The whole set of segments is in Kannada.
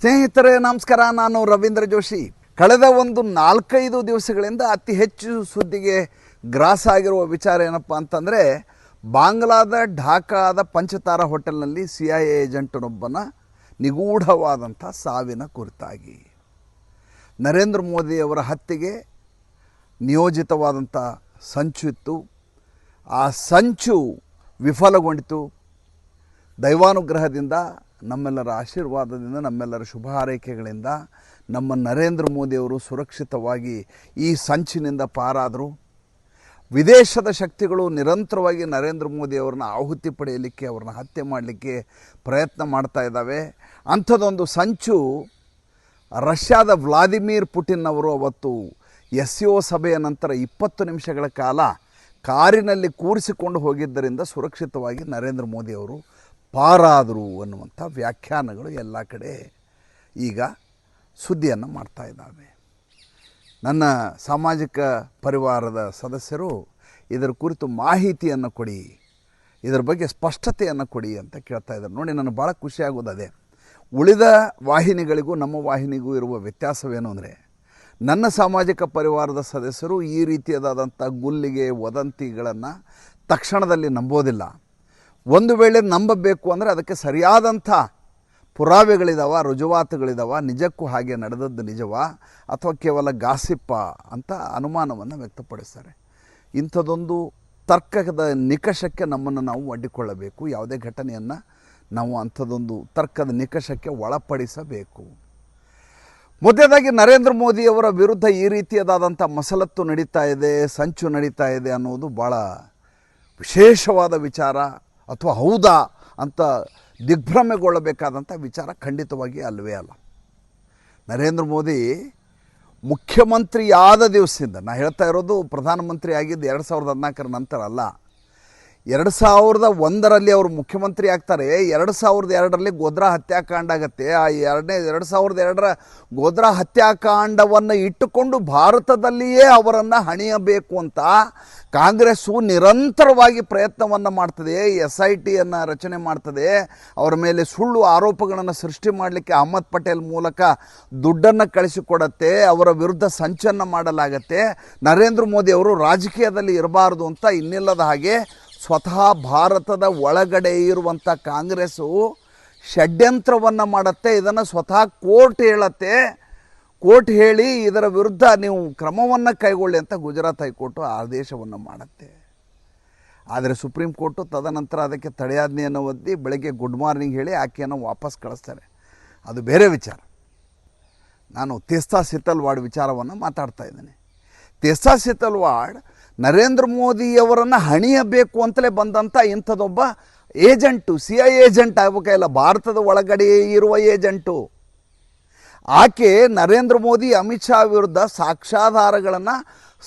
ಸ್ನೇಹಿತರೆ, ನಮಸ್ಕಾರ. ನಾನು ರವೀಂದ್ರ ಜೋಶಿ. ಕಳೆದ ಒಂದು ನಾಲ್ಕೈದು ದಿವಸಗಳಿಂದ ಅತಿ ಹೆಚ್ಚು ಸುದ್ದಿಗೆ ಗ್ರಾಸ ಆಗಿರುವ ವಿಚಾರ ಏನಪ್ಪ ಅಂತಂದರೆ, ಬಾಂಗ್ಲಾದ ಢಾಕಾದ ಪಂಚತಾರ ಹೋಟೆಲ್ನಲ್ಲಿ ಸಿ ಐ ಏಜೆಂಟನೊಬ್ಬನ ನಿಗೂಢವಾದಂಥ ಸಾವಿನ ಕುರಿತಾಗಿ. ನರೇಂದ್ರ ಮೋದಿಯವರ ಹತ್ಯೆಗೆ ನಿಯೋಜಿತವಾದಂಥ ಸಂಚು ಇತ್ತು. ಆ ಸಂಚು ವಿಫಲಗೊಂಡಿತು. ದೈವಾನುಗ್ರಹದಿಂದ ನಮ್ಮೆಲ್ಲರ ಆಶೀರ್ವಾದದಿಂದ, ನಮ್ಮೆಲ್ಲರ ಶುಭ ಹಾರೈಕೆಗಳಿಂದ ನಮ್ಮ ನರೇಂದ್ರ ಮೋದಿಯವರು ಸುರಕ್ಷಿತವಾಗಿ ಈ ಸಂಚಿನಿಂದ ಪಾರಾದರು. ವಿದೇಶದ ಶಕ್ತಿಗಳು ನಿರಂತರವಾಗಿ ನರೇಂದ್ರ ಮೋದಿಯವ್ರನ್ನ ಆಹುತಿ ಪಡೆಯಲಿಕ್ಕೆ, ಅವ್ರನ್ನ ಹತ್ಯೆ ಮಾಡಲಿಕ್ಕೆ ಪ್ರಯತ್ನ ಮಾಡ್ತಾ ಇದ್ದಾವೆ. ಅಂಥದ್ದೊಂದು ಸಂಚು ರಷ್ಯಾದ ವ್ಲಾದಿಮಿರ್ ಪುಟಿನ್ ಅವರು ಅವತ್ತು ಎಸ್ ಸಭೆಯ ನಂತರ ಇಪ್ಪತ್ತು ನಿಮಿಷಗಳ ಕಾಲ ಕಾರಿನಲ್ಲಿ ಕೂರಿಸಿಕೊಂಡು ಹೋಗಿದ್ದರಿಂದ ಸುರಕ್ಷಿತವಾಗಿ ನರೇಂದ್ರ ಮೋದಿಯವರು ಪಾರಾದರು ಅನ್ನುವಂಥ ವ್ಯಾಖ್ಯಾನಗಳು ಎಲ್ಲ ಕಡೆ ಈಗ ಸುದ್ದಿಯನ್ನು ಮಾಡ್ತಾ ಇದ್ದಾವೆ. ನನ್ನ ಸಾಮಾಜಿಕ ಪರಿವಾರದ ಸದಸ್ಯರು ಇದರ ಕುರಿತು ಮಾಹಿತಿಯನ್ನು ಕೊಡಿ, ಇದರ ಬಗ್ಗೆ ಸ್ಪಷ್ಟತೆಯನ್ನು ಕೊಡಿ ಅಂತ ಕೇಳ್ತಾ ಇದ್ದಾರೆ. ನೋಡಿ, ನನಗೆ ಭಾಳ ಖುಷಿಯಾಗೋದು ಅದೇ ಉಳಿದ ವಾಹಿನಿಗಳಿಗೂ ನಮ್ಮ ವಾಹಿನಿಗೂ ಇರುವ ವ್ಯತ್ಯಾಸವೇನು ಅಂದರೆ, ನನ್ನ ಸಾಮಾಜಿಕ ಪರಿವಾರದ ಸದಸ್ಯರು ಈ ರೀತಿಯಾದಂಥ ಗುಲ್ಲಿಗೆ ವದಂತಿಗಳನ್ನು ತಕ್ಷಣದಲ್ಲಿ ನಂಬೋದಿಲ್ಲ. ಒಂದು ವೇಳೆ ನಂಬಬೇಕು ಅಂದರೆ ಅದಕ್ಕೆ ಸರಿಯಾದಂಥ ಪುರಾವೆಗಳಿದಾವ, ರುಜುವಾತುಗಳಿದಾವ, ನಿಜಕ್ಕೂ ಹಾಗೆ ನಡೆದದ್ದು ನಿಜವಾ ಅಥವಾ ಕೇವಲ ಗಾಸಿಪ್ಪ ಅಂತ ಅನುಮಾನವನ್ನು ವ್ಯಕ್ತಪಡಿಸ್ತಾರೆ. ಇಂಥದ್ದೊಂದು ತರ್ಕದ ನಿಕಷಕ್ಕೆ ನಮ್ಮನ್ನು ನಾವು ಒಡ್ಡಿಕೊಳ್ಳಬೇಕು ಯಾವುದೇ ಘಟನೆಯನ್ನು ನಾವು ಅಂಥದ್ದೊಂದು ತರ್ಕದ ನಿಕಷಕ್ಕೆ ಒಳಪಡಿಸಬೇಕು. ಮೊದಲದಾಗಿ ನರೇಂದ್ರ ಮೋದಿಯವರ ವಿರುದ್ಧ ಈ ರೀತಿಯದಾದಂಥ ಮಸಲತ್ತು ನಡೀತಾ ಇದೆ, ಸಂಚು ನಡೀತಾ ಇದೆ ಅನ್ನೋದು ಭಾಳ ವಿಶೇಷವಾದ ವಿಚಾರ. ಅಥವಾ ಹೌದಾ ಅಂತ ದಿಗ್ಭ್ರಮೆಗೊಳ್ಳಬೇಕಾದಂಥ ವಿಚಾರ ಖಂಡಿತವಾಗಿ ಅಲ್ಲವೇ ಅಲ್ಲ. ನರೇಂದ್ರ ಮೋದಿ ಮುಖ್ಯಮಂತ್ರಿ ಆದ ದಿವಸದಿಂದ ನಾನು ಹೇಳ್ತಾ ಇರೋದು ಪ್ರಧಾನಮಂತ್ರಿ ಆಗಿದ್ದು ಎರಡು ಸಾವಿರದ ಹದಿನಾಲ್ಕರ ನಂತರ ಅಲ್ಲ ಎರಡು ಸಾವಿರದ ಒಂದರಲ್ಲಿ ಅವರು ಮುಖ್ಯಮಂತ್ರಿ ಆಗ್ತಾರೆ. ಎರಡು ಸಾವಿರದ ಎರಡರಲ್ಲಿ ಗೋದ್ರಾ ಹತ್ಯಾಕಾಂಡ ಆಗತ್ತೆ. ಆ ಎರಡನೇ, ಎರಡು ಸಾವಿರದ ಎರಡರ ಗೋದ್ರಾ ಹತ್ಯಾಕಾಂಡವನ್ನು ಇಟ್ಟುಕೊಂಡು ಭಾರತದಲ್ಲಿಯೇ ಅವರನ್ನು ಹಣಿಯಬೇಕು ಅಂತ ಕಾಂಗ್ರೆಸ್ಸು ನಿರಂತರವಾಗಿ ಪ್ರಯತ್ನವನ್ನು ಮಾಡ್ತದೆ, ಎಸ್ ಐ ಟಿಯನ್ನು ರಚನೆ ಮಾಡ್ತದೆ. ಅವರ ಮೇಲೆ ಸುಳ್ಳು ಆರೋಪಗಳನ್ನು ಸೃಷ್ಟಿ ಮಾಡಲಿಕ್ಕೆ ಅಹಮದ್ ಪಟೇಲ್ ಮೂಲಕ ದುಡ್ಡನ್ನು ಕಳಿಸಿಕೊಡತ್ತೆ, ಅವರ ವಿರುದ್ಧ ಸಂಚನ್ನು ಮಾಡಲಾಗತ್ತೆ. ನರೇಂದ್ರ ಮೋದಿ ಅವರು ರಾಜಕೀಯದಲ್ಲಿ ಇರಬಾರ್ದು ಅಂತ ಇನ್ನಿಲ್ಲದ ಹಾಗೆ ಸ್ವತಃ ಭಾರತದ ಒಳಗಡೆ ಇರುವಂಥ ಕಾಂಗ್ರೆಸ್ಸು ಷಡ್ಯಂತ್ರವನ್ನು ಮಾಡುತ್ತೆ, ಇದನ್ನು ಸ್ವತಃ ಕೋರ್ಟ್ ಹೇಳತ್ತೆ. ಕೋರ್ಟ್ ಹೇಳಿ ಇದರ ವಿರುದ್ಧ ನೀವು ಕ್ರಮವನ್ನು ಕೈಗೊಳ್ಳಿ ಅಂತ ಗುಜರಾತ್ ಹೈಕೋರ್ಟು ಆದೇಶವನ್ನು ಮಾಡುತ್ತೆ. ಆದರೆ ಸುಪ್ರೀಂ ಕೋರ್ಟು ತದನಂತರ ಅದಕ್ಕೆ ತಡೆಯಾಜ್ಞೆಯನ್ನು ಒದ್ದಿ ಬೆಳಗ್ಗೆ ಗುಡ್ ಮಾರ್ನಿಂಗ್ ಹೇಳಿ ಆಕೆಯನ್ನು ವಾಪಸ್ ಕಳಿಸ್ತಾರೆ. ಅದು ಬೇರೆ ವಿಚಾರ. ನಾನು ತೇಸ್ತಾ ಸಿತಲ್ ವಾರ್ಡ್ ವಿಚಾರವನ್ನು ಮಾತಾಡ್ತಾ ಇದ್ದೀನಿ. ತೇಸ್ತಾ ಸಿತಲ್ ಸಿತಲ್ವಾಡ್ ನರೇಂದ್ರ ಮೋದಿಯವರನ್ನು ಹಣಿಯಬೇಕು ಅಂತಲೇ ಬಂದಂಥ ಇಂಥದೊಬ್ಬ ಏಜೆಂಟು, ಸಿ ಐ ಏಜೆಂಟ್ ಆಗಬೇಕಾಗಿಲ್ಲ ಭಾರತದ ಒಳಗಡೆ ಇರುವ ಏಜೆಂಟು. ಆಕೆ ನರೇಂದ್ರ ಮೋದಿ, ಅಮಿತ್ ಶಾ ವಿರುದ್ಧ ಸಾಕ್ಷ್ಯಾಧಾರಗಳನ್ನು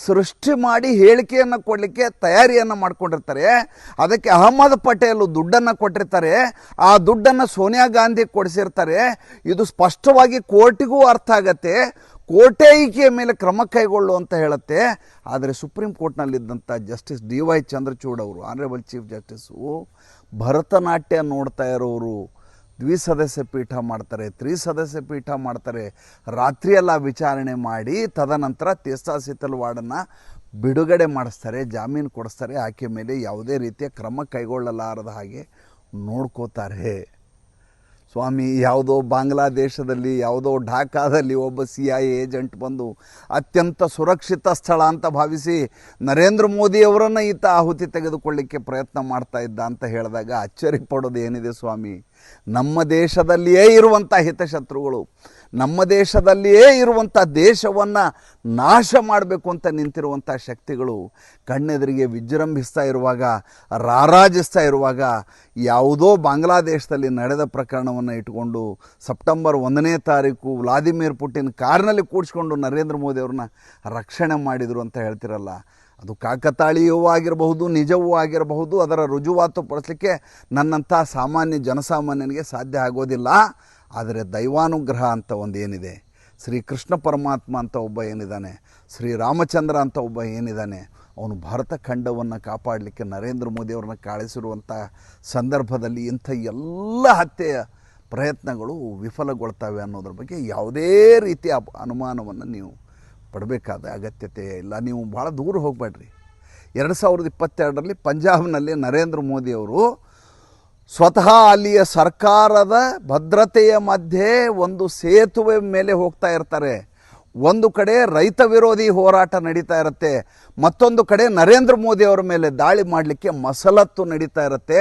ಸೃಷ್ಟಿ ಮಾಡಿ ಹೇಳಿಕೆಯನ್ನು ಕೊಡಲಿಕ್ಕೆ ತಯಾರಿಯನ್ನು ಮಾಡಿಕೊಂಡಿರ್ತಾರೆ. ಅದಕ್ಕೆ ಅಹಮದ್ ಪಟೇಲ್ ದುಡ್ಡನ್ನು ಕೊಟ್ಟಿರ್ತಾರೆ. ಆ ದುಡ್ಡನ್ನು ಸೋನಿಯಾ ಗಾಂಧಿ ಕೊಡಿಸಿರ್ತಾರೆ. ಇದು ಸ್ಪಷ್ಟವಾಗಿ ಕೋರ್ಟಿಗೂ ಅರ್ಥ ಆಗತ್ತೆ. ಕೋರ್ಟೇ ಈಕೆಯ ಮೇಲೆ ಕ್ರಮ ಕೈಗೊಳ್ಳು ಅಂತ ಹೇಳುತ್ತೆ. ಆದರೆ ಸುಪ್ರೀಂ ಕೋರ್ಟ್ನಲ್ಲಿದ್ದಂಥ ಜಸ್ಟಿಸ್ ಡಿ ವೈ ಚಂದ್ರಚೂಡ್ ಅವರು, ಆನರೇಬಲ್ ಚೀಫ್ ಜಸ್ಟಿಸು, ಭರತನಾಟ್ಯ ನೋಡ್ತಾ ಇರೋರು ದ್ವಿಸದಸ್ಯ ಪೀಠ ಮಾಡ್ತಾರೆ ತ್ರಿಸದಸ್ಯ ಪೀಠ ಮಾಡ್ತಾರೆ. ರಾತ್ರಿಯೆಲ್ಲ ವಿಚಾರಣೆ ಮಾಡಿ ತದನಂತರ ತೀರ್ಥ ವಾರ್ಡನ್ನು ಬಿಡುಗಡೆ ಮಾಡಿಸ್ತಾರೆ, ಜಾಮೀನು ಕೊಡಿಸ್ತಾರೆ. ಆಕೆ ಮೇಲೆ ಯಾವುದೇ ರೀತಿಯ ಕ್ರಮ ಕೈಗೊಳ್ಳಲಾರದ ಹಾಗೆ ನೋಡ್ಕೋತಾರೆ. ಸ್ವಾಮಿ, ಯಾವುದೋ ಬಾಂಗ್ಲಾದೇಶದಲ್ಲಿ, ಯಾವುದೋ ಢಾಕಾದಲ್ಲಿ ಒಬ್ಬ ಸಿ ಐ ಏಜೆಂಟ್ ಬಂದು, ಅತ್ಯಂತ ಸುರಕ್ಷಿತ ಸ್ಥಳ ಅಂತ ಭಾವಿಸಿ ನರೇಂದ್ರ ಮೋದಿಯವರನ್ನು ಈತ ಆಹುತಿ ತೆಗೆದುಕೊಳ್ಳಿಕ್ಕೆ ಪ್ರಯತ್ನ ಮಾಡ್ತಾ ಇದ್ದ ಅಂತ ಹೇಳಿದಾಗ ಅಚ್ಚರಿ ಪಡೋದು ಏನಿದೆ ಸ್ವಾಮಿ. ನಮ್ಮ ದೇಶದಲ್ಲಿಯೇ ಇರುವಂಥ ಹಿತಶತ್ರುಗಳು ನಮ್ಮ ದೇಶದಲ್ಲಿಯೇ ಇರುವಂಥ ದೇಶವನ್ನು ನಾಶ ಮಾಡಬೇಕು ಅಂತ ನಿಂತಿರುವಂಥ ಶಕ್ತಿಗಳು ಕಣ್ಣೆದುರಿಗೆ ವಿಜೃಂಭಿಸ್ತಾ ಇರುವಾಗ, ರಾರಾಜಿಸ್ತಾ ಇರುವಾಗ ಯಾವುದೋ ಬಾಂಗ್ಲಾದೇಶದಲ್ಲಿ ನಡೆದ ಪ್ರಕರಣವನ್ನು ಇಟ್ಕೊಂಡು ಸೆಪ್ಟೆಂಬರ್ ಒಂದನೇ ತಾರೀಕು ವ್ಲಾದಿಮಿರ್ ಪುಟಿನ್ ಕಾರ್ನಲ್ಲಿ ಕೂಡಿಸ್ಕೊಂಡು ನರೇಂದ್ರ ಮೋದಿ ಅವ್ರನ್ನ ರಕ್ಷಣೆ ಮಾಡಿದರು ಅಂತ ಹೇಳ್ತಿರಲ್ಲ. ಅದು ಕಾಕತಾಳೀಯವೂ ಆಗಿರಬಹುದು, ನಿಜವೂ ಆಗಿರಬಹುದು, ಅದರ ರುಜುವಾತು ಪಡಿಸಲಿಕ್ಕೆ ನನ್ನಂಥ ಸಾಮಾನ್ಯ ಜನಸಾಮಾನ್ಯನಿಗೆ ಸಾಧ್ಯ ಆಗೋದಿಲ್ಲ. ಆದರೆ ದೈವಾನುಗ್ರಹ ಅಂತ ಒಂದು ಏನಿದೆ, ಶ್ರೀ ಕೃಷ್ಣ ಪರಮಾತ್ಮ ಅಂತ ಒಬ್ಬ ಏನಿದ್ದಾನೆ, ಶ್ರೀ ರಾಮಚಂದ್ರ ಅಂತ ಒಬ್ಬ ಏನಿದ್ದಾನೆ, ಅವನು ಭಾರತ ಖಂಡವನ್ನು ಕಾಪಾಡಲಿಕ್ಕೆ ನರೇಂದ್ರ ಮೋದಿಯವ್ರನ್ನ ಕಾಳಿಸಿರುವಂಥ ಸಂದರ್ಭದಲ್ಲಿ ಇಂಥ ಎಲ್ಲ ಹತ್ಯೆಯ ಪ್ರಯತ್ನಗಳು ವಿಫಲಗೊಳ್ತವೆ ಅನ್ನೋದ್ರ ಬಗ್ಗೆ ಯಾವುದೇ ರೀತಿಯ ಅನುಮಾನವನ್ನು ನೀವು ಪಡಬೇಕಾದ ಅಗತ್ಯತೆ ಇಲ್ಲ. ನೀವು ಭಾಳ ದೂರ ಹೋಗಬೇಡ್ರಿ. ಎರಡು ಸಾವಿರದ ಇಪ್ಪತ್ತೆರಡರಲ್ಲಿ ಪಂಜಾಬ್ನಲ್ಲಿ ನರೇಂದ್ರ ಮೋದಿಯವರು ಸ್ವತಃ ಅಲ್ಲಿಯ ಸರ್ಕಾರದ ಭದ್ರತೆಯ ಮಧ್ಯೆ ಒಂದು ಸೇತುವೆ ಮೇಲೆ ಹೋಗ್ತಾ ಇರ್ತಾರೆ. ಒಂದು ಕಡೆ ರೈತ ವಿರೋಧಿ ಹೋರಾಟ ನಡೀತಾ ಇರುತ್ತೆ. ಮತ್ತೊಂದು ಕಡೆ ನರೇಂದ್ರ ಮೋದಿ ಅವರ ಮೇಲೆ ದಾಳಿ ಮಾಡಲಿಕ್ಕೆ ಮಸಲತ್ತು ನಡೀತಾ ಇರುತ್ತೆ.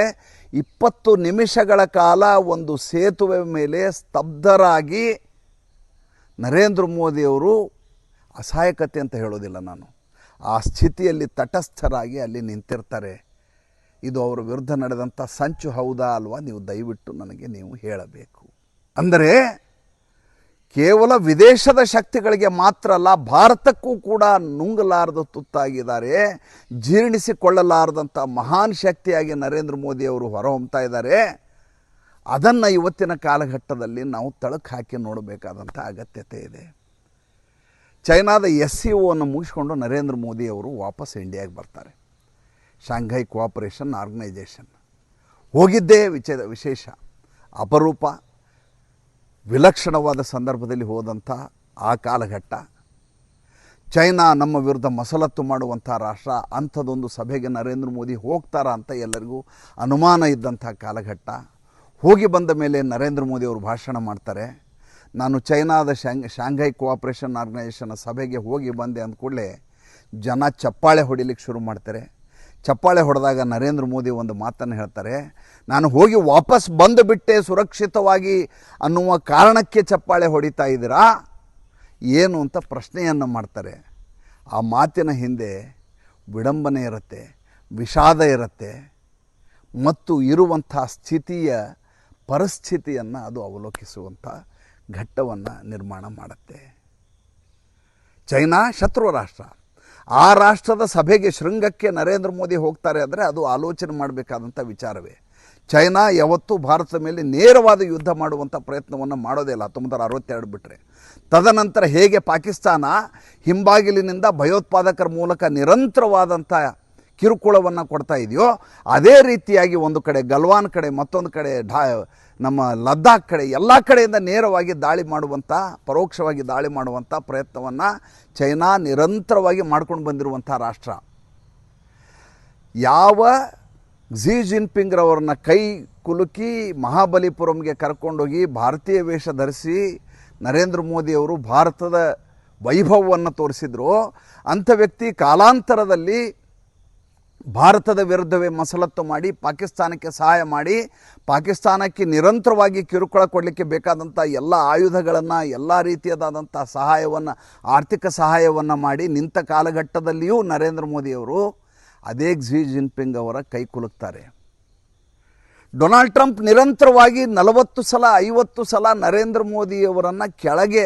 ಇಪ್ಪತ್ತು ನಿಮಿಷಗಳ ಕಾಲ ಒಂದು ಸೇತುವೆ ಮೇಲೆ ಸ್ತಬ್ಧರಾಗಿ ನರೇಂದ್ರ ಮೋದಿಯವರು ಅಸಹಾಯಕತೆ ಅಂತ ಹೇಳೋದಿಲ್ಲ ನಾನು. ಆ ಸ್ಥಿತಿಯಲ್ಲಿ ತಟಸ್ಥರಾಗಿ ಅಲ್ಲಿ ನಿಂತಿರ್ತಾರೆ. ಇದು ಅವರ ವಿರುದ್ಧ ನಡೆದಂಥ ಸಂಚು ಹೌದಾ ಅಲ್ವಾ ನೀವು ದಯವಿಟ್ಟು ನನಗೆ ನೀವು ಹೇಳಬೇಕು. ಅಂದರೆ ಕೇವಲ ವಿದೇಶದ ಶಕ್ತಿಗಳಿಗೆ ಮಾತ್ರ ಅಲ್ಲ, ಭಾರತಕ್ಕೂ ಕೂಡ ನುಂಗಲಾರದ ತುತ್ತಾಗಿದ್ದಾರೆ ಜೀರ್ಣಿಸಿಕೊಳ್ಳಲಾರದಂಥ ಮಹಾನ್ ಶಕ್ತಿಯಾಗಿ ನರೇಂದ್ರ ಮೋದಿ ಅವರು ಹೊರಹೊಮ್ತಾ ಇದ್ದಾರೆ. ಅದನ್ನು ಇವತ್ತಿನ ಕಾಲಘಟ್ಟದಲ್ಲಿ ನಾವು ತಳಕು ಹಾಕಿ ನೋಡಬೇಕಾದಂಥ ಅಗತ್ಯತೆ ಇದೆ. ಚೈನಾದ ಎಸ್ ಸಿ ಓನ್ನು ಮುಗಿಸ್ಕೊಂಡು ನರೇಂದ್ರ ಮೋದಿಯವರು ವಾಪಸ್ ಇಂಡಿಯಾಗೆ ಬರ್ತಾರೆ. ಶಾಂಘೈ ಕೋಆಪರೇಷನ್ ಆರ್ಗನೈಜೇಷನ್ ಹೋಗಿದ್ದೇ ವಿಚ ವಿಶೇಷ. ಅಪರೂಪ, ವಿಲಕ್ಷಣವಾದ ಸಂದರ್ಭದಲ್ಲಿ ಹೋದಂಥ ಆ ಕಾಲಘಟ್ಟ. ಚೈನಾ ನಮ್ಮ ವಿರುದ್ಧ ಮಸಲತ್ತು ಮಾಡುವಂಥ ರಾಷ್ಟ್ರ ಅಂಥದ್ದೊಂದು ಸಭೆಗೆ ನರೇಂದ್ರ ಮೋದಿ ಹೋಗ್ತಾರಾ ಅಂತ ಎಲ್ಲರಿಗೂ ಅನುಮಾನ ಇದ್ದಂಥ ಕಾಲಘಟ್ಟ. ಹೋಗಿ ಬಂದ ಮೇಲೆ ನರೇಂದ್ರ ಮೋದಿ ಅವರು ಭಾಷಣ ಮಾಡ್ತಾರೆ. ನಾನು ಚೈನಾದ ಶಾಂಗ್, ಶಾಂಘೈ ಕೋಆಪ್ರೇಷನ್ ಆರ್ಗನೈಜೇಷನ್ ಸಭೆಗೆ ಹೋಗಿ ಬಂದೆ ಅಂದ ಕೂಡಲೇ ಜನ ಚಪ್ಪಾಳೆ ಹೊಡಿಲಿಕ್ಕೆ ಶುರು ಮಾಡ್ತಾರೆ. ಚಪ್ಪಾಳೆ ಹೊಡೆದಾಗ ನರೇಂದ್ರ ಮೋದಿ ಒಂದು ಮಾತನ್ನು ಹೇಳ್ತಾರೆ, ನಾನು ಹೋಗಿ ವಾಪಸ್ ಬಂದು ಬಿಟ್ಟೆ ಸುರಕ್ಷಿತವಾಗಿ ಅನ್ನುವ ಕಾರಣಕ್ಕೆ ಚಪ್ಪಾಳೆ ಹೊಡಿತಾ ಇದ್ದೀರಾ? ಏನು ಅಂತ ಪ್ರಶ್ನೆಯನ್ನು ಮಾಡ್ತಾರೆ. ಆ ಮಾತಿನ ಹಿಂದೆ ವಿಡಂಬನೆ ಇರುತ್ತೆ, ವಿಷಾದ ಇರುತ್ತೆ ಮತ್ತು ಇರುವಂಥ ಸ್ಥಿತಿಯ ಪರಿಸ್ಥಿತಿಯನ್ನು ಅದು ಅವಲೋಕಿಸುವಂಥ ಘಟ್ಟವನ್ನು ನಿರ್ಮಾಣ ಮಾಡುತ್ತೆ. ಚೈನಾ ಶತ್ರು ರಾಷ್ಟ್ರ. ಆ ರಾಷ್ಟ್ರದ ಸಭೆಗೆ ಶೃಂಗಕ್ಕೆ ನರೇಂದ್ರ ಮೋದಿ ಹೋಗ್ತಾರೆ ಅಂದರೆ ಅದು ಆಲೋಚನೆ ಮಾಡಬೇಕಾದಂಥ ವಿಚಾರವೇ. ಚೈನಾ ಯಾವತ್ತೂ ಭಾರತದ ಮೇಲೆ ನೇರವಾದ ಯುದ್ಧ ಮಾಡುವಂಥ ಪ್ರಯತ್ನವನ್ನು ಮಾಡೋದೇ ಇಲ್ಲ ಹತ್ತೊಂಬತ್ತರ ಅರವತ್ತೆರಡು ಬಿಟ್ಟರೆ ತದನಂತರ ಹೇಗೆ ಪಾಕಿಸ್ತಾನ ಹಿಂಬಾಗಿಲಿನಿಂದ ಭಯೋತ್ಪಾದಕರ ಮೂಲಕ ನಿರಂತರವಾದಂಥ ಕಿರುಕುಳವನ್ನು ಕೊಡ್ತಾ ಇದೆಯೋ, ಅದೇ ರೀತಿಯಾಗಿ ಒಂದು ಕಡೆ ಗಲ್ವಾನ್ ಕಡೆ ಮತ್ತೊಂದು ಕಡೆ ಢಾ ನಮ್ಮ ಲದ್ದಾಖ್ ಕಡೆ, ಎಲ್ಲ ಕಡೆಯಿಂದ ನೇರವಾಗಿ ದಾಳಿ ಮಾಡುವಂಥ ಪರೋಕ್ಷವಾಗಿ ದಾಳಿ ಮಾಡುವಂಥ ಪ್ರಯತ್ನವನ್ನು ಚೈನಾ ನಿರಂತರವಾಗಿ ಮಾಡ್ಕೊಂಡು ಬಂದಿರುವಂಥ ರಾಷ್ಟ್ರ. ಯಾವ ಝಿ ಜಿನ್ಪಿಂಗ್ರವ್ರನ್ನ ಕೈ ಕುಲುಕಿ ಮಹಾಬಲಿಪುರಂಗೆ ಕರ್ಕೊಂಡೋಗಿ ಭಾರತೀಯ ವೇಷ ಧರಿಸಿ ನರೇಂದ್ರ ಮೋದಿಯವರು ಭಾರತದ ವೈಭವವನ್ನು ತೋರಿಸಿದ್ರು, ಅಂಥ ವ್ಯಕ್ತಿ ಕಾಲಾಂತರದಲ್ಲಿ ಭಾರತದ ವಿರುದ್ಧವೇ ಮಸಲತ್ತು ಮಾಡಿ, ಪಾಕಿಸ್ತಾನಕ್ಕೆ ಸಹಾಯ ಮಾಡಿ, ಪಾಕಿಸ್ತಾನಕ್ಕೆ ನಿರಂತರವಾಗಿ ಕಿರುಕುಳ ಕೊಡಲಿಕ್ಕೆ ಬೇಕಾದಂಥ ಎಲ್ಲ ಆಯುಧಗಳನ್ನು, ಎಲ್ಲ ರೀತಿಯದಾದಂಥ ಸಹಾಯವನ್ನು, ಆರ್ಥಿಕ ಸಹಾಯವನ್ನು ಮಾಡಿ ನಿಂತ ಕಾಲಘಟ್ಟದಲ್ಲಿಯೂ ನರೇಂದ್ರ ಮೋದಿಯವರು ಅದೇ ಝಿ ಜಿನ್ಪಿಂಗ್ ಅವರ ಕೈ ಕುಲುಕ್ತಾರೆ. ಡೊನಾಲ್ಡ್ ಟ್ರಂಪ್ ನಿರಂತರವಾಗಿ ನಲವತ್ತು ಸಲ, ಐವತ್ತು ಸಲ ನರೇಂದ್ರ ಮೋದಿಯವರನ್ನು ಕೆಳಗೆ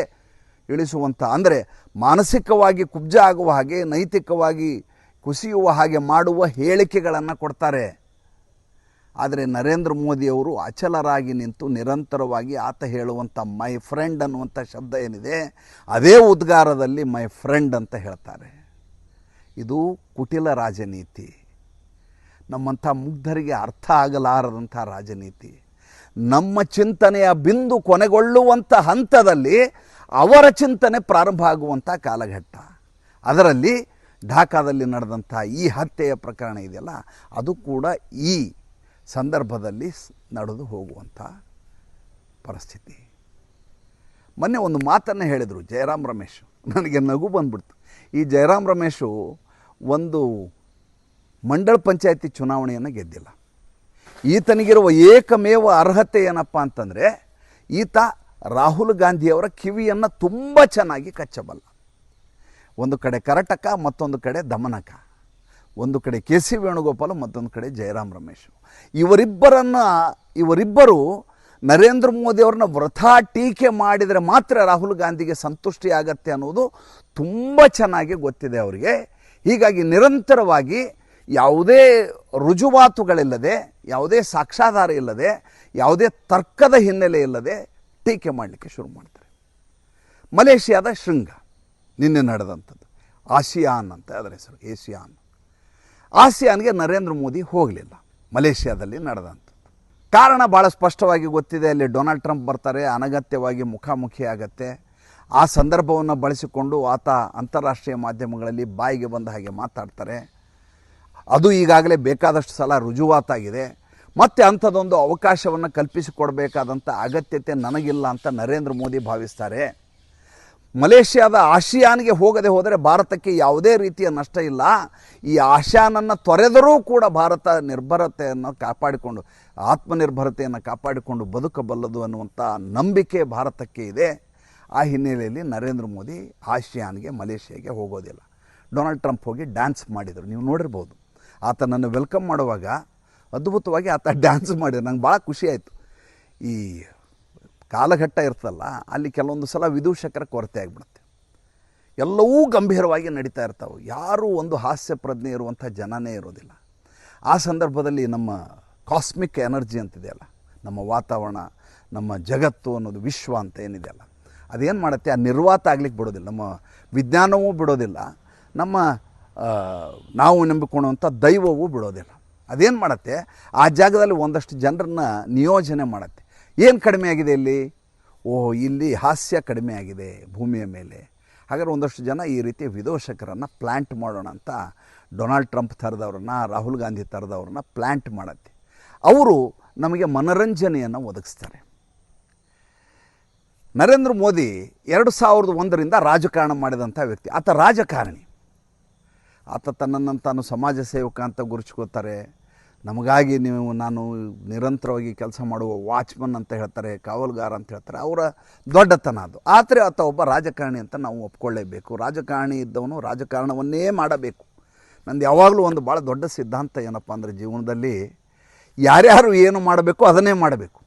ಇಳಿಸುವಂಥ, ಅಂದರೆ ಮಾನಸಿಕವಾಗಿ ಕುಬ್ಜ ಆಗುವ ಹಾಗೆ, ನೈತಿಕವಾಗಿ ಕುಸಿಯುವ ಹಾಗೆ ಮಾಡುವ ಹೇಳಿಕೆಗಳನ್ನು ಕೊಡ್ತಾರೆ. ಆದರೆ ನರೇಂದ್ರ ಮೋದಿಯವರು ಅಚಲರಾಗಿ ನಿಂತು ನಿರಂತರವಾಗಿ ಆತ ಹೇಳುವಂಥ ಮೈ ಫ್ರೆಂಡ್ ಅನ್ನುವಂಥ ಶಬ್ದ ಏನಿದೆ, ಅದೇ ಉದ್ಗಾರದಲ್ಲಿ ಮೈ ಫ್ರೆಂಡ್ ಅಂತ ಹೇಳ್ತಾರೆ. ಇದು ಕುಟಿಲ ರಾಜನೀತಿ. ನಮ್ಮಂಥ ಮುಗ್ಧರಿಗೆ ಅರ್ಥ ಆಗಲಾರದಂಥ ರಾಜನೀತಿ. ನಮ್ಮ ಚಿಂತನೆಯ ಬಿಂದು ಕೊನೆಗೊಳ್ಳುವಂಥ ಹಂತದಲ್ಲಿ ಅವರ ಚಿಂತನೆ ಪ್ರಾರಂಭ ಆಗುವಂಥ ಕಾಲಘಟ್ಟ. ಅದರಲ್ಲಿ ಢಾಕಾದಲ್ಲಿ ನಡೆದಂಥ ಈ ಹತ್ಯೆಯ ಪ್ರಕರಣ ಇದೆಯಲ್ಲ, ಅದು ಕೂಡ ಈ ಸಂದರ್ಭದಲ್ಲಿ ನಡೆದು ಹೋಗುವಂಥ ಪರಿಸ್ಥಿತಿ. ಮೊನ್ನೆ ಒಂದು ಮಾತನ್ನು ಹೇಳಿದರು ಜಯರಾಮ್ ರಮೇಶ್. ನನಗೆ ನಗು ಬಂದ್ಬಿಡ್ತು. ಈ ಜಯರಾಮ್ ರಮೇಶು ಒಂದು ಮಂಡಳ ಪಂಚಾಯತಿ ಚುನಾವಣೆಯನ್ನು ಗೆದ್ದಿಲ್ಲ. ಈತನಿಗಿರುವ ಏಕಮೇವ ಅರ್ಹತೆ ಏನಪ್ಪ ಅಂತಂದರೆ, ಈತ ರಾಹುಲ್ ಗಾಂಧಿಯವರ ಕಿವಿಯನ್ನು ತುಂಬ ಚೆನ್ನಾಗಿ ಕಚ್ಚಬಲ್ಲ. ಒಂದು ಕಡೆ ಕರಟಕ, ಮತ್ತೊಂದು ಕಡೆ ದಮನಕ. ಒಂದು ಕಡೆ ಕೆ ಸಿ ವೇಣುಗೋಪಾಲ, ಮತ್ತೊಂದು ಕಡೆ ಜಯರಾಮ್ ರಮೇಶ್. ಇವರಿಬ್ಬರನ್ನು, ಇವರಿಬ್ಬರು ನರೇಂದ್ರ ಮೋದಿಯವ್ರನ್ನ ವೃಥಾ ಟೀಕೆ ಮಾಡಿದರೆ ಮಾತ್ರ ರಾಹುಲ್ ಗಾಂಧಿಗೆ ಸಂತುಷ್ಟಿ ಆಗತ್ತೆ ಅನ್ನೋದು ತುಂಬ ಚೆನ್ನಾಗಿ ಗೊತ್ತಿದೆ ಅವರಿಗೆ. ಹೀಗಾಗಿ ನಿರಂತರವಾಗಿ ಯಾವುದೇ ರುಜುವಾತುಗಳಿಲ್ಲದೆ, ಯಾವುದೇ ಸಾಕ್ಷಾಧಾರ ಇಲ್ಲದೆ, ಯಾವುದೇ ತರ್ಕದ ಹಿನ್ನೆಲೆ ಇಲ್ಲದೆ ಟೀಕೆ ಮಾಡಲಿಕ್ಕೆ ಶುರು ಮಾಡ್ತಾರೆ. ಮಲೇಷ್ಯಾದ ಶೃಂಗ. ನಿನ್ನೆ ನಡೆದಂಥದ್ದು. ಆಸಿಯಾನ್ ಅಂತ ಅದರ ಹೆಸರು ಏಷಿಯಾನ್ ಆಸಿಯಾನ್ಗೆ ನರೇಂದ್ರ ಮೋದಿ ಹೋಗಲಿಲ್ಲ. ಮಲೇಷ್ಯಾದಲ್ಲಿ ನಡೆದಂಥದ್ದು. ಕಾರಣ ಭಾಳ ಸ್ಪಷ್ಟವಾಗಿ ಗೊತ್ತಿದೆ, ಅಲ್ಲಿ ಡೊನಾಲ್ಡ್ ಟ್ರಂಪ್ ಬರ್ತಾರೆ, ಅನಗತ್ಯವಾಗಿ ಮುಖಾಮುಖಿ ಆಗತ್ತೆ. ಆ ಸಂದರ್ಭವನ್ನು ಬಳಸಿಕೊಂಡು ಆತ ಅಂತಾರಾಷ್ಟ್ರೀಯ ಮಾಧ್ಯಮಗಳಲ್ಲಿ ಬಾಯಿಗೆ ಬಂದ ಹಾಗೆ ಮಾತಾಡ್ತಾರೆ. ಅದು ಈಗಾಗಲೇ ಬೇಕಾದಷ್ಟು ಸಲ ರುಜುವಾತಾಗಿದೆ. ಮತ್ತೆ ಅಂಥದ್ದೊಂದು ಅವಕಾಶವನ್ನು ಕಲ್ಪಿಸಿಕೊಡಬೇಕಾದಂಥ ಅಗತ್ಯತೆ ನನಗಿಲ್ಲ ಅಂತ ನರೇಂದ್ರ ಮೋದಿ ಭಾವಿಸ್ತಾರೆ. ಮಲೇಷ್ಯಾದ ಆಸಿಯಾನ್ಗೆ ಹೋಗದೆ ಹೋದರೆ ಭಾರತಕ್ಕೆ ಯಾವುದೇ ರೀತಿಯ ನಷ್ಟ ಇಲ್ಲ. ಈ ಆಶಿಯಾನನ್ನು ತೊರೆದರೂ ಕೂಡ ಭಾರತ ನಿರ್ಭರತೆಯನ್ನು ಕಾಪಾಡಿಕೊಂಡು, ಆತ್ಮನಿರ್ಭರತೆಯನ್ನು ಕಾಪಾಡಿಕೊಂಡು ಬದುಕಬಲ್ಲದು ಅನ್ನುವಂಥ ನಂಬಿಕೆ ಭಾರತಕ್ಕೆ ಇದೆ. ಆ ಹಿನ್ನೆಲೆಯಲ್ಲಿ ನರೇಂದ್ರ ಮೋದಿ ಆಸಿಯಾನ್ಗೆ, ಮಲೇಷ್ಯಾಗೆ ಹೋಗೋದಿಲ್ಲ. ಡೊನಾಲ್ಡ್ ಟ್ರಂಪ್ ಹೋಗಿ ಡ್ಯಾನ್ಸ್ ಮಾಡಿದರು. ನೀವು ನೋಡಿರ್ಬೋದು. ಆತ ನನ್ನ ವೆಲ್ಕಮ್ ಮಾಡುವಾಗ ಅದ್ಭುತವಾಗಿ ಆತ ಡ್ಯಾನ್ಸ್ ಮಾಡಿದ್ರು. ನಂಗೆ ಭಾಳ ಖುಷಿ ಆಯಿತು. ಈ ಕಾಲಘಟ್ಟ ಇರ್ತಲ್ಲ ಅಲ್ಲಿ ಕೆಲವೊಂದು ಸಲ ವಿದೂಷಕರ ಕೊರತೆ ಆಗಿಬಿಡುತ್ತೆ. ಎಲ್ಲವೂ ಗಂಭೀರವಾಗಿ ನಡೀತಾ ಇರ್ತಾವೆ. ಯಾರೂ ಒಂದು ಹಾಸ್ಯ ಪ್ರಜ್ಞೆ ಇರುವಂಥ ಜನನೇ ಇರೋದಿಲ್ಲ. ಆ ಸಂದರ್ಭದಲ್ಲಿ ನಮ್ಮ ಕಾಸ್ಮಿಕ್ ಎನರ್ಜಿ ಅಂತಿದೆಯಲ್ಲ, ನಮ್ಮ ವಾತಾವರಣ, ನಮ್ಮ ಜಗತ್ತು ಅನ್ನೋದು ವಿಶ್ವ ಅಂತ ಏನಿದೆಯಲ್ಲ ಅದೇನು ಮಾಡುತ್ತೆ? ಆ ನಿರ್ವಾತ ಆಗ್ಲಿಕ್ಕೆ ಬಿಡೋದಿಲ್ಲ. ನಮ್ಮ ವಿಜ್ಞಾನವೂ ಬಿಡೋದಿಲ್ಲ. ನಮ್ಮ ನಾವು ನಂಬಿಕೊಳ್ಳುವಂಥ ದೈವವೂ ಬಿಡೋದಿಲ್ಲ. ಅದೇನು ಮಾಡುತ್ತೆ? ಆ ಜಾಗದಲ್ಲಿ ಒಂದಷ್ಟು ಜನರನ್ನ ನಿಯೋಜನೆ ಮಾಡುತ್ತೆ. ಏನು ಕಡಿಮೆ ಆಗಿದೆ ಇಲ್ಲಿ? ಓ, ಇಲ್ಲಿ ಹಾಸ್ಯ ಕಡಿಮೆ ಆಗಿದೆ ಭೂಮಿಯ ಮೇಲೆ. ಹಾಗಾದ್ರೆ ಒಂದಷ್ಟು ಜನ ಈ ರೀತಿ ವಿದೋಷಕರನ್ನು ಪ್ಲ್ಯಾಂಟ್ ಮಾಡೋಣ ಅಂತ ಡೊನಾಲ್ಡ್ ಟ್ರಂಪ್ ಥರದವ್ರನ್ನ ರಾಹುಲ್ ಗಾಂಧಿ ಥರದವ್ರನ್ನ ಪ್ಲ್ಯಾಂಟ್ ಮಾಡತ್ತೆ. ಅವರು ನಮಗೆ ಮನರಂಜನೆಯನ್ನು ಒದಗಿಸ್ತಾರೆ. ನರೇಂದ್ರ ಮೋದಿ ಎರಡು ಸಾವಿರದ ಒಂದರಿಂದ ರಾಜಕಾರಣ ಮಾಡಿದಂಥ ವ್ಯಕ್ತಿ. ಆತ ರಾಜಕಾರಣಿ. ಆತ ತನ್ನನ್ನು ತಾನು ಸಮಾಜ ಸೇವಕ ಅಂತ ಗುರುಚ್ಕೋತಾರೆ ನಮಗಾಗಿ ನೀವು, ನಾನು ನಿರಂತರವಾಗಿ ಕೆಲಸ ಮಾಡುವ ವಾಚ್ಮನ್ ಅಂತ ಹೇಳ್ತಾರೆ, ಕಾವಲ್ಗಾರ ಅಂತ ಹೇಳ್ತಾರೆ, ಅವರ ದೊಡ್ಡತನ ಅದು. ಆದರೆ ಆತ ಒಬ್ಬ ರಾಜಕಾರಣಿ ಅಂತ ನಾವು ಒಪ್ಕೊಳ್ಳೇಬೇಕು. ರಾಜಕಾರಣಿ ಇದ್ದವನು ರಾಜಕಾರಣವನ್ನೇ ಮಾಡಬೇಕು. ನಂದು ಯಾವಾಗಲೂ ಒಂದು ಭಾಳ ದೊಡ್ಡ ಸಿದ್ಧಾಂತ ಏನಪ್ಪ ಅಂದರೆ ಜೀವನದಲ್ಲಿ ಯಾರ್ಯಾರು ಏನು ಮಾಡಬೇಕು ಅದನ್ನೇ ಮಾಡಬೇಕು.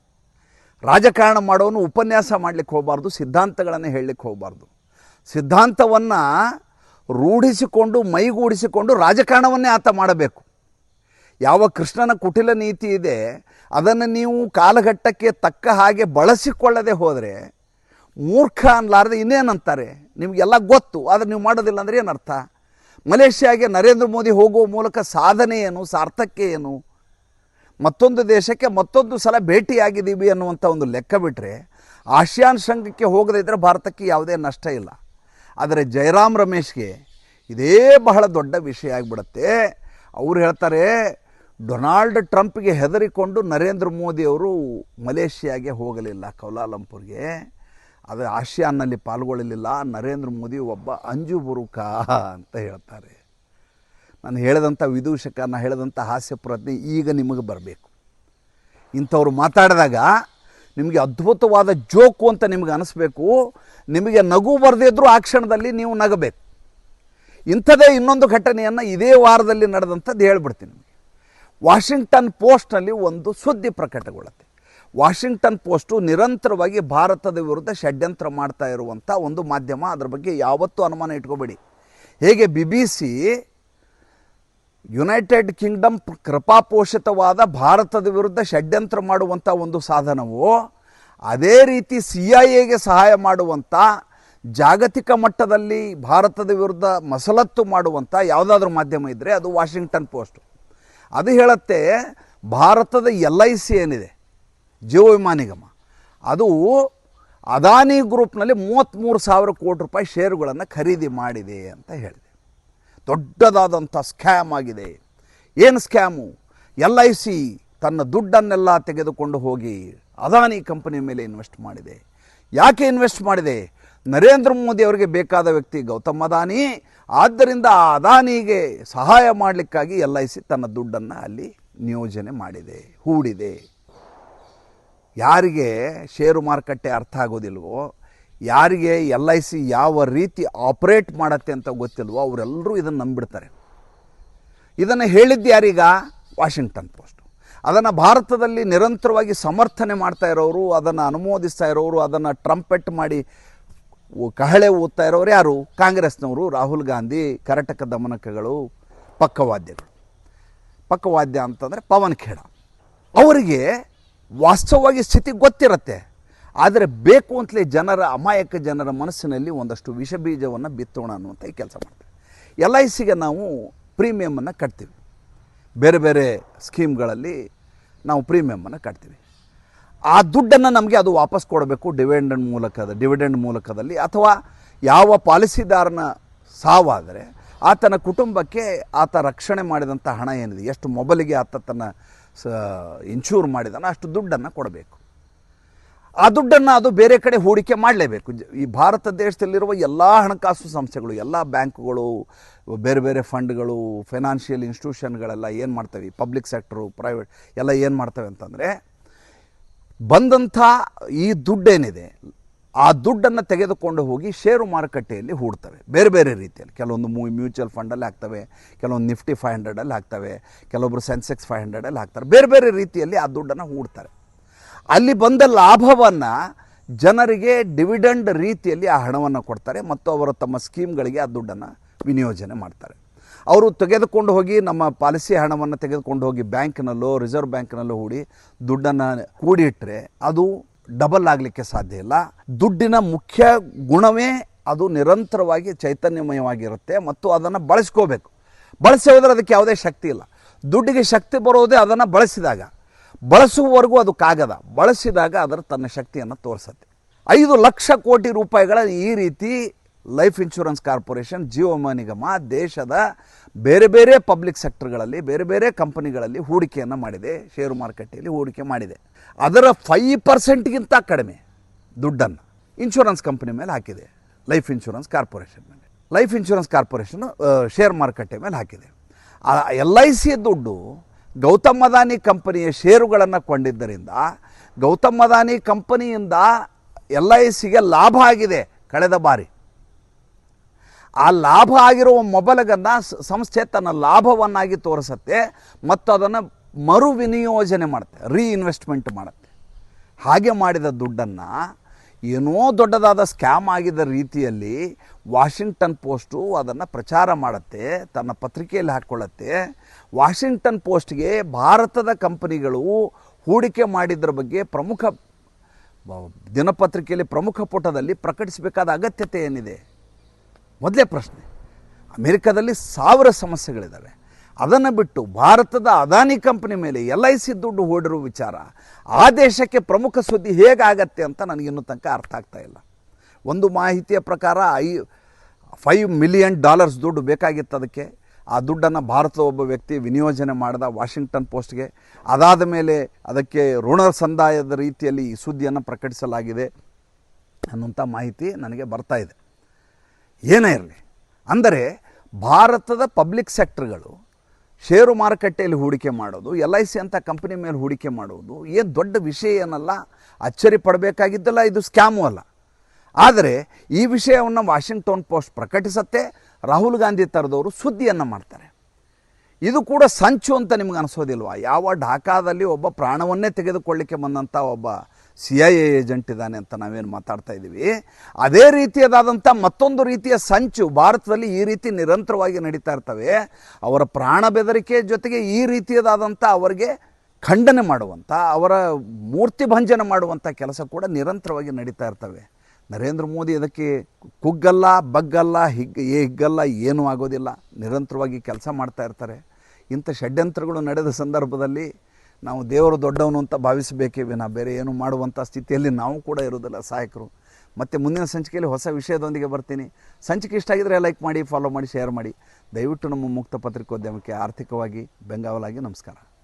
ರಾಜಕಾರಣ ಮಾಡೋನು ಉಪನ್ಯಾಸ ಮಾಡಲಿಕ್ಕೆ ಹೋಗಬಾರ್ದು, ಸಿದ್ಧಾಂತಗಳನ್ನು ಹೇಳಲಿಕ್ಕೆ ಹೋಗಬಾರ್ದು. ಸಿದ್ಧಾಂತವನ್ನು ರೂಢಿಸಿಕೊಂಡು, ಮೈಗೂಡಿಸಿಕೊಂಡು ರಾಜಕಾರಣವನ್ನೇ ಆತ ಮಾಡಬೇಕು. ಯಾವ ಕೃಷ್ಣನ ಕುಟಿಲ ನೀತಿ ಇದೆ, ಅದನ್ನು ನೀವು ಕಾಲಘಟ್ಟಕ್ಕೆ ತಕ್ಕ ಹಾಗೆ ಬಳಸಿಕೊಳ್ಳದೆ ಹೋದರೆ ಮೂರ್ಖ ಅನ್ಲಾರ್ದೆ ಇನ್ನೇನಂತಾರೆ? ನಿಮಗೆಲ್ಲ ಗೊತ್ತು, ಆದರೆ ನೀವು ಮಾಡೋದಿಲ್ಲ ಅಂದರೆ ಏನರ್ಥ? ಮಲೇಷ್ಯಾಗೆ ನರೇಂದ್ರ ಮೋದಿ ಹೋಗುವ ಮೂಲಕ ಸಾಧನೆ ಏನು ಸಾರ್ಥಕ್ಕೆ ಏನು? ಮತ್ತೊಂದು ದೇಶಕ್ಕೆ ಮತ್ತೊಂದು ಸಲ ಭೇಟಿಯಾಗಿದ್ದೀವಿ ಅನ್ನುವಂಥ ಒಂದು ಲೆಕ್ಕ ಬಿಟ್ಟರೆ ಆಶಿಯಾನ್ ಸಂಘಕ್ಕೆ ಹೋಗದೇ ಇದ್ದರೆ ಭಾರತಕ್ಕೆ ಯಾವುದೇ ನಷ್ಟ ಇಲ್ಲ. ಆದರೆ ಜಯರಾಮ್ ರಮೇಶ್ಗೆ ಇದೇ ಬಹಳ ದೊಡ್ಡ ವಿಷಯ ಆಗಿಬಿಡುತ್ತೆ. ಅವ್ರು ಹೇಳ್ತಾರೆ ಡೊನಾಲ್ಡ್ ಟ್ರಂಪ್ಗೆ ಹೆದರಿಕೊಂಡು ನರೇಂದ್ರ ಮೋದಿಯವರು ಮಲೇಷ್ಯಾಗೆ ಹೋಗಲಿಲ್ಲ, ಕೌಲಾಲಂಪುರ್ಗೆ. ಅದು ಆಸಿಯಾನ್ನಲ್ಲಿ ಪಾಲ್ಗೊಳ್ಳಲಿಲ್ಲ. ನರೇಂದ್ರ ಮೋದಿ ಒಬ್ಬ ಅಂಜು ಬುರುಕ ಅಂತ ಹೇಳ್ತಾರೆ. ನಾನು ಹೇಳಿದಂಥ ವಿದೂಷಕ, ನಾನು ಹೇಳಿದಂಥ ಹಾಸ್ಯ ಪ್ರಜ್ಞೆ ಈಗ ನಿಮಗೆ ಬರಬೇಕು. ಇಂಥವ್ರು ಮಾತಾಡಿದಾಗ ನಿಮಗೆ ಅದ್ಭುತವಾದ ಜೋಕು ಅಂತ ನಿಮಗೆ ಅನಿಸ್ಬೇಕು. ನಿಮಗೆ ನಗು ಬರೆದಿದ್ರು ಆ ಕ್ಷಣದಲ್ಲಿ ನೀವು ನಗಬೇಕು. ಇಂಥದೇ ಇನ್ನೊಂದು ಘಟನೆಯನ್ನು ಇದೇ ವಾರದಲ್ಲಿ ನಡೆದಂಥದ್ದು ಹೇಳ್ಬಿಡ್ತೀನಿ. ವಾಷಿಂಗ್ಟನ್ ಪೋಸ್ಟ್ನಲ್ಲಿ ಒಂದು ಸುದ್ದಿ ಪ್ರಕಟಗೊಳ್ಳುತ್ತೆ. ವಾಷಿಂಗ್ಟನ್ ಪೋಸ್ಟು ನಿರಂತರವಾಗಿ ಭಾರತದ ವಿರುದ್ಧ ಷಡ್ಯಂತ್ರ ಮಾಡ್ತಾ ಇರುವಂಥ ಒಂದು ಮಾಧ್ಯಮ, ಅದರ ಬಗ್ಗೆ ಯಾವತ್ತೂ ಅನುಮಾನ ಇಟ್ಕೋಬೇಡಿ. ಹೇಗೆ B B C United Kingdom ಕೃಪಾಪೋಷಿತವಾದ ಭಾರತದ ವಿರುದ್ಧ ಷಡ್ಯಂತ್ರ ಮಾಡುವಂಥ ಒಂದು ಸಾಧನವು, ಅದೇ ರೀತಿ ಸಿ ಐ ಎಗೆ ಸಹಾಯ ಮಾಡುವಂಥ ಜಾಗತಿಕ ಮಟ್ಟದಲ್ಲಿ ಭಾರತದ ವಿರುದ್ಧ ಮಸಲತ್ತು ಮಾಡುವಂಥ ಯಾವುದಾದ್ರೂ ಮಾಧ್ಯಮ ಇದ್ದರೆ ಅದು ವಾಷಿಂಗ್ಟನ್ ಪೋಸ್ಟ್. ಅದು ಹೇಳುತ್ತೆ ಭಾರತದ ಎಲ್ ಐ ಸಿ ಏನಿದೆ? ಜೀವ ವಿಮಾ ನಿಗಮ. ಅದು ಅದಾನಿ ಗ್ರೂಪ್ನಲ್ಲಿ ಮೂವತ್ತ್ಮೂರು ಸಾವಿರ ಕೋಟಿ ರೂಪಾಯಿ ಷೇರುಗಳನ್ನು ಖರೀದಿ ಮಾಡಿದೆ ಅಂತ ಹೇಳಿದೆ. ದೊಡ್ಡದಾದಂಥ ಸ್ಕ್ಯಾಮ್ ಆಗಿದೆ. ಏನು ಸ್ಕ್ಯಾಮು? ಎಲ್ ಐ ಸಿ ತನ್ನ ದುಡ್ಡನ್ನೆಲ್ಲ ತೆಗೆದುಕೊಂಡು ಹೋಗಿ ಅದಾನಿ ಕಂಪನಿ ಮೇಲೆ ಇನ್ವೆಸ್ಟ್ ಮಾಡಿದೆ. ಯಾಕೆ ಇನ್ವೆಸ್ಟ್ ಮಾಡಿದೆ? ನರೇಂದ್ರ ಮೋದಿ ಅವರಿಗೆ ಬೇಕಾದ ವ್ಯಕ್ತಿ ಗೌತಮ್ ಅದಾನಿ ಆದ್ದರಿಂದ ಆ ಅದಾನಿಗೆ ಸಹಾಯ ಮಾಡಲಿಕ್ಕಾಗಿ ಎಲ್ ಐ ಸಿ ತನ್ನ ದುಡ್ಡನ್ನು ಅಲ್ಲಿ ನಿಯೋಜನೆ ಮಾಡಿದೆ, ಹೂಡಿದೆ. ಯಾರಿಗೆ ಷೇರು ಮಾರುಕಟ್ಟೆ ಅರ್ಥ ಆಗೋದಿಲ್ವೋ, ಯಾರಿಗೆ ಎಲ್ ಐ ಸಿ ಯಾವ ರೀತಿ ಆಪರೇಟ್ ಮಾಡತ್ತೆ ಅಂತ ಗೊತ್ತಿಲ್ವೋ, ಅವರೆಲ್ಲರೂ ಇದನ್ನು ನಂಬಿಡ್ತಾರೆ. ಇದನ್ನು ಹೇಳಿದ್ದು ಯಾರೀಗ? Washington Post. ಅದನ್ನು ಭಾರತದಲ್ಲಿ ನಿರಂತರವಾಗಿ ಸಮರ್ಥನೆ ಮಾಡ್ತಾ ಇರೋರು, ಅದನ್ನು ಅನುಮೋದಿಸ್ತಾ ಇರೋರು, ಅದನ್ನು ಟ್ರಂಪೆಟ್ ಮಾಡಿ ಕಹಳೆ ಓದ್ತಾ ಇರೋರು ಯಾರು? ಕಾಂಗ್ರೆಸ್ನವರು, ರಾಹುಲ್ ಗಾಂಧಿ, ಕರ್ನಾಟಕ ದಮನಕಗಳು, ಪಕ್ಕವಾದ್ಯಗಳು. ಪಕ್ಕವಾದ್ಯ ಅಂತಂದರೆ ಪವನ್ ಖೇಡ. ಅವರಿಗೆ ವಾಸ್ತವವಾಗಿ ಸ್ಥಿತಿ ಗೊತ್ತಿರುತ್ತೆ. ಆದರೆ ಬೇಕು ಅಂತಲೇ ಜನರ, ಅಮಾಯಕ ಜನರ ಮನಸ್ಸಿನಲ್ಲಿ ಒಂದಷ್ಟು ವಿಷ ಬೀಜವನ್ನು ಬಿತ್ತೋಣ ಅನ್ನುವಂಥ ಈ ಕೆಲಸ ಮಾಡ್ತಾರೆ. ಎಲ್ ಐ ಸಿಗೆ ನಾವು ಪ್ರೀಮಿಯಮನ್ನು ಕಟ್ತೀವಿ. ಬೇರೆ ಬೇರೆ ಸ್ಕೀಮ್ಗಳಲ್ಲಿ ನಾವು ಪ್ರೀಮಿಯಮನ್ನು ಕಟ್ತೀವಿ. ಆ ದುಡ್ಡನ್ನು ನಮಗೆ ಅದು ವಾಪಸ್ ಕೊಡಬೇಕು ಡಿವಿಡೆಂಡ್ ಮೂಲಕದ ಡಿವಿಡೆಂಡ್ ಮೂಲಕದಲ್ಲಿ. ಅಥವಾ ಯಾವ ಪಾಲಿಸಿದಾರನ ಸಾವಾದರೆ ಆತನ ಕುಟುಂಬಕ್ಕೆ ಆತ ರಕ್ಷಣೆ ಮಾಡಿದಂಥ ಹಣ ಏನಿದೆ, ಎಷ್ಟು ಮೊಬೈಲಿಗೆ ಆತ ತನ್ನ ಸ ಇನ್ಶೂರ್ ಮಾಡಿದಾನೋ ಅಷ್ಟು ದುಡ್ಡನ್ನು ಕೊಡಬೇಕು. ಆ ದುಡ್ಡನ್ನು ಅದು ಬೇರೆ ಕಡೆ ಹೂಡಿಕೆ ಮಾಡಲೇಬೇಕು. ಈ ಭಾರತ ದೇಶದಲ್ಲಿರುವ ಎಲ್ಲ ಹಣಕಾಸು ಸಂಸ್ಥೆಗಳು, ಎಲ್ಲ ಬ್ಯಾಂಕುಗಳು, ಬೇರೆ ಬೇರೆ ಫಂಡ್ಗಳು ಫೈನಾನ್ಷಿಯಲ್ ಇನ್ಸ್ಟಿಟ್ಯೂಷನ್ಗಳೆಲ್ಲ ಏನು ಮಾಡ್ತವೆ? ಪಬ್ಲಿಕ್ ಸೆಕ್ಟ್ರು ಪ್ರೈವೇಟ್ ಎಲ್ಲ ಏನು ಮಾಡ್ತವೆ ಅಂತಂದರೆ ಬಂದಂಥ ಈ ದುಡ್ಡೇನಿದೆ, ಆ ದುಡ್ಡನ್ನು ತೆಗೆದುಕೊಂಡು ಹೋಗಿ ಷೇರು ಮಾರುಕಟ್ಟೆಯಲ್ಲಿ ಹೂಡ್ತವೆ. ಬೇರೆ ಬೇರೆ ರೀತಿಯಲ್ಲಿ. ಕೆಲವೊಂದು ಮೂ ಮ್ಯೂಚುವಲ್ ಫಂಡಲ್ಲಿ ಹಾಕ್ತವೆ, ಕೆಲವೊಂದು ನಿಫ್ಟಿ ಫೈವ್ ಹಂಡ್ರೆಡಲ್ಲಿ ಹಾಕ್ತವೆ ಕೆಲವೊಬ್ಬರು ಸೆನ್ಸೆಕ್ಸ್ ಫೈವ್ ಹಂಡ್ರೆಡಲ್ಲಿ ಹಾಕ್ತಾರೆ. ಬೇರೆ ಬೇರೆ ರೀತಿಯಲ್ಲಿ ಆ ದುಡ್ಡನ್ನು ಹೂಡ್ತಾರೆ. ಅಲ್ಲಿ ಬಂದ ಲಾಭವನ್ನು ಜನರಿಗೆ ಡಿವಿಡೆಂಡ್ ರೀತಿಯಲ್ಲಿ ಆ ಹಣವನ್ನು ಕೊಡ್ತಾರೆ ಮತ್ತು ಅವರು ತಮ್ಮ ಸ್ಕೀಮ್ಗಳಿಗೆ ಆ ದುಡ್ಡನ್ನು ವಿನಿಯೋಜನೆ ಮಾಡ್ತಾರೆ. ಅವರು ತೆಗೆದುಕೊಂಡು ಹೋಗಿ ನಮ್ಮ ಪಾಲಿಸಿ ಹಣವನ್ನು ತೆಗೆದುಕೊಂಡು ಹೋಗಿ ಬ್ಯಾಂಕ್ನಲ್ಲೋ, ರಿಸರ್ವ್ ಬ್ಯಾಂಕ್ನಲ್ಲೋ ಹೂಡಿ ದುಡ್ಡನ್ನು ಕೂಡಿಟ್ಟರೆ ಅದು ಡಬಲ್ ಆಗಲಿಕ್ಕೆ ಸಾಧ್ಯ ಇಲ್ಲ. ದುಡ್ಡಿನ ಮುಖ್ಯ ಗುಣವೇ ಅದು ನಿರಂತರವಾಗಿ ಚೈತನ್ಯಮಯವಾಗಿರುತ್ತೆ ಮತ್ತು ಅದನ್ನು ಬಳಸ್ಕೋಬೇಕು. ಬಳಸಿ ಹೋದರೆ ಅದಕ್ಕೆ ಯಾವುದೇ ಶಕ್ತಿ ಇಲ್ಲ. ದುಡ್ಡಿಗೆ ಶಕ್ತಿ ಬರೋದೇ ಅದನ್ನು ಬಳಸಿದಾಗ. ಬಳಸುವವರೆಗೂ ಅದು ಕಾಗದ. ಬಳಸಿದಾಗ ಅದರ ತನ್ನ ಶಕ್ತಿಯನ್ನು ತೋರಿಸುತ್ತೆ. ಐದು ಲಕ್ಷ ಕೋಟಿ ರೂಪಾಯಿಗಳ ಈ ರೀತಿ ಲೈಫ್ ಇನ್ಶೂರೆನ್ಸ್ ಕಾರ್ಪೊರೇಷನ್ ಜೀವ ವಿಮಾ ನಿಗಮ ದೇಶದ ಬೇರೆ ಬೇರೆ ಪಬ್ಲಿಕ್ ಸೆಕ್ಟರ್ಗಳಲ್ಲಿ ಬೇರೆ ಬೇರೆ ಕಂಪನಿಗಳಲ್ಲಿ ಹೂಡಿಕೆಯನ್ನು ಮಾಡಿದೆ, ಷೇರು ಮಾರುಕಟ್ಟೆಯಲ್ಲಿ ಹೂಡಿಕೆ ಮಾಡಿದೆ. ಅದರ ಫೈವ್ ಪರ್ಸೆಂಟ್ಗಿಂತ ಕಡಿಮೆ ದುಡ್ಡನ್ನು ಇನ್ಶೂರೆನ್ಸ್ ಕಂಪನಿ ಮೇಲೆ ಹಾಕಿದೆ, ಲೈಫ್ ಇನ್ಶೂರೆನ್ಸ್ ಕಾರ್ಪೊರೇಷನ್ ಮೇಲೆ. ಲೈಫ್ ಇನ್ಶೂರೆನ್ಸ್ ಕಾರ್ಪೊರೇಷನ್ ಶೇರ್ ಮಾರುಕಟ್ಟೆ ಮೇಲೆ ಹಾಕಿದೆ. ಆ, ಎಲ್ ಐ ಸಿ ದುಡ್ಡು ಗೌತಮ್ ಅದಾನಿ ಕಂಪನಿಯ ಷೇರುಗಳನ್ನು ಕೊಂಡಿದ್ದರಿಂದ, ಗೌತಮ್ ಅದಾನಿ ಕಂಪನಿಯಿಂದ ಎಲ್ ಐ ಸಿಗೆ ಲಾಭ ಆಗಿದೆ ಕಳೆದ ಬಾರಿ. ಆ ಲಾಭ ಆಗಿರುವ ಮೊಬಲಗನ್ನು ಸಂಸ್ಥೆ ತನ್ನ ಲಾಭವನ್ನಾಗಿ ತೋರಿಸುತ್ತೆ ಮತ್ತು ಅದನ್ನು ಮರು ವಿನಿಯೋಜನೆ ಮಾಡುತ್ತೆ ರೀಇನ್ವೆಸ್ಟ್ಮೆಂಟ್ ಮಾಡುತ್ತೆ. ಹಾಗೆ ಮಾಡಿದ ದುಡ್ಡನ್ನು ಏನೋ ದೊಡ್ಡದಾದ ಸ್ಕ್ಯಾಮ್ ಆಗಿದ್ದ ರೀತಿಯಲ್ಲಿ ವಾಷಿಂಗ್ಟನ್ ಪೋಸ್ಟು ಅದನ್ನು ಪ್ರಚಾರ ಮಾಡುತ್ತೆ, ತನ್ನ ಪತ್ರಿಕೆಯಲ್ಲಿ ಹಾಕ್ಕೊಳ್ಳುತ್ತೆ. ವಾಷಿಂಗ್ಟನ್ ಪೋಸ್ಟ್ಗೆ ಭಾರತದ ಕಂಪನಿಗಳು ಹೂಡಿಕೆ ಮಾಡಿದ್ರ ಬಗ್ಗೆ ಪ್ರಮುಖ ದಿನಪತ್ರಿಕೆಯಲ್ಲಿ ಪ್ರಮುಖ ಪುಟದಲ್ಲಿ ಪ್ರಕಟಿಸಬೇಕಾದ ಅಗತ್ಯತೆ ಏನಿದೆ? ಮೊದಲೇ ಪ್ರಶ್ನೆ. ಅಮೆರಿಕದಲ್ಲಿ ಸಾವಿರ ಸಮಸ್ಯೆಗಳಿದ್ದಾವೆ ಅದನ್ನು ಬಿಟ್ಟು ಭಾರತದ ಅದಾನಿ ಕಂಪನಿ ಮೇಲೆ ಎಲ್ ಐ ಸಿ ದುಡ್ಡು ಹೊಡಿರೋ ವಿಚಾರ ಆ ದೇಶಕ್ಕೆ ಪ್ರಮುಖ ಸುದ್ದಿ ಹೇಗಾಗತ್ತೆ ಅಂತ ನನಗಿನ್ನೂ ತನಕ ಅರ್ಥ ಆಗ್ತಾ ಇಲ್ಲ. ಒಂದು ಮಾಹಿತಿಯ ಪ್ರಕಾರ ಐ ಫೈವ್ ಮಿಲಿಯನ್ ಡಾಲರ್ಸ್ ದುಡ್ಡು ಬೇಕಾಗಿತ್ತು ಅದಕ್ಕೆ. ಆ ದುಡ್ಡನ್ನು ಭಾರತದ ಒಬ್ಬ ವ್ಯಕ್ತಿ ವಿನಿಯೋಜನೆ ಮಾಡಿದ ವಾಷಿಂಗ್ಟನ್ ಪೋಸ್ಟ್ಗೆ. ಅದಾದ ಮೇಲೆ ಅದಕ್ಕೆ ಋಣ ಸಂದಾಯದ ರೀತಿಯಲ್ಲಿ ಈ ಸುದ್ದಿಯನ್ನು ಪ್ರಕಟಿಸಲಾಗಿದೆ ಅನ್ನುವಂಥ ಮಾಹಿತಿ ನನಗೆ ಬರ್ತಾ ಇದೆ. ಏನೇ ಇರಲಿ. ಅಂದರೆ ಭಾರತದ ಪಬ್ಲಿಕ್ ಸೆಕ್ಟರ್ಗಳು ಷೇರು ಮಾರುಕಟ್ಟೆಯಲ್ಲಿ ಹೂಡಿಕೆ ಮಾಡೋದು, ಎಲ್ ಐ ಸಿ ಅಂತ ಕಂಪನಿ ಮೇಲೆ ಹೂಡಿಕೆ ಮಾಡೋದು ಏನು ದೊಡ್ಡ ವಿಷಯ ಏನಲ್ಲ, ಅಚ್ಚರಿ ಪಡಬೇಕಾಗಿದ್ದಲ್ಲ, ಇದು ಸ್ಕ್ಯಾಮು ಅಲ್ಲ. ಆದರೆ ಈ ವಿಷಯವನ್ನು ವಾಷಿಂಗ್ಟನ್ ಪೋಸ್ಟ್ ಪ್ರಕಟಿಸತ್ತೆ, ರಾಹುಲ್ ಗಾಂಧಿ ಥರದವರು ಸುದ್ದಿಯನ್ನು ಮಾಡ್ತಾರೆ. ಇದು ಕೂಡ ಸಂಚು ಅಂತ ನಿಮ್ಗೆ ಅನಿಸೋದಿಲ್ವಾ? ಯಾವ ಢಾಕಾದಲ್ಲಿ ಒಬ್ಬ ಪ್ರಾಣವನ್ನೇ ತೆಗೆದುಕೊಳ್ಳಿಕ್ಕೆ ಬಂದಂಥ ಒಬ್ಬ ಸಿ ಐ ಎ ಏಜೆಂಟ್ ಇದ್ದಾನೆ ಅಂತ ನಾವೇನು ಮಾತಾಡ್ತಾ ಇದ್ದೀವಿ. ಅದೇ ರೀತಿಯದಾದಂಥ ಮತ್ತೊಂದು ರೀತಿಯ ಸಂಚು ಭಾರತದಲ್ಲಿ ಈ ರೀತಿ ನಿರಂತರವಾಗಿ ನಡೀತಾ ಇರ್ತವೆ. ಅವರ ಪ್ರಾಣ ಬೆದರಿಕೆ ಜೊತೆಗೆ ಈ ರೀತಿಯದಾದಂಥ ಅವರಿಗೆ ಖಂಡನೆ ಮಾಡುವಂಥ, ಅವರ ಮೂರ್ತಿ ಭಂಜನ ಮಾಡುವಂಥ ಕೆಲಸ ಕೂಡ ನಿರಂತರವಾಗಿ ನಡೀತಾ ಇರ್ತವೆ. ನರೇಂದ್ರ ಮೋದಿ ಅದಕ್ಕೆ ಕುಗ್ಗಲ್ಲ, ಬಗ್ಗಲ್ಲ ಹಿಗ್ಗ ಏ ಹಿಗ್ಗಲ್ಲ, ಏನೂ ಆಗೋದಿಲ್ಲ. ನಿರಂತರವಾಗಿ ಕೆಲಸ ಮಾಡ್ತಾ ಇರ್ತಾರೆ. ಇಂಥ ಷಡ್ಯಂತ್ರಗಳು ನಡೆದ ಸಂದರ್ಭದಲ್ಲಿ ನಾವು ದೇವರು ದೊಡ್ಡವನು ಅಂತ ಭಾವಿಸಬೇಕೇ ವಿನ. ಬೇರೆ ಏನು ಮಾಡುವಂಥ ಸ್ಥಿತಿಯಲ್ಲಿ ನಾವು ಕೂಡ ಇರೋದಿಲ್ಲ ಸಹಾಯಕರು. ಮತ್ತು ಮುಂದಿನ ಸಂಚಿಕೆಯಲ್ಲಿ ಹೊಸ ವಿಷಯದೊಂದಿಗೆ ಬರ್ತೀನಿ. ಸಂಚಿಕೆ ಇಷ್ಟ ಆಗಿದ್ರೆ ಲೈಕ್ ಮಾಡಿ ಫಾಲೋ ಮಾಡಿ ಶೇರ್ ಮಾಡಿ. ದಯವಿಟ್ಟು ನಮ್ಮ ಮುಕ್ತ ಪತ್ರಿಕೋದ್ಯಮಕ್ಕೆ ಆರ್ಥಿಕವಾಗಿ ಬೆಂಗಾವಲಾಗಿ ನಮಸ್ಕಾರ.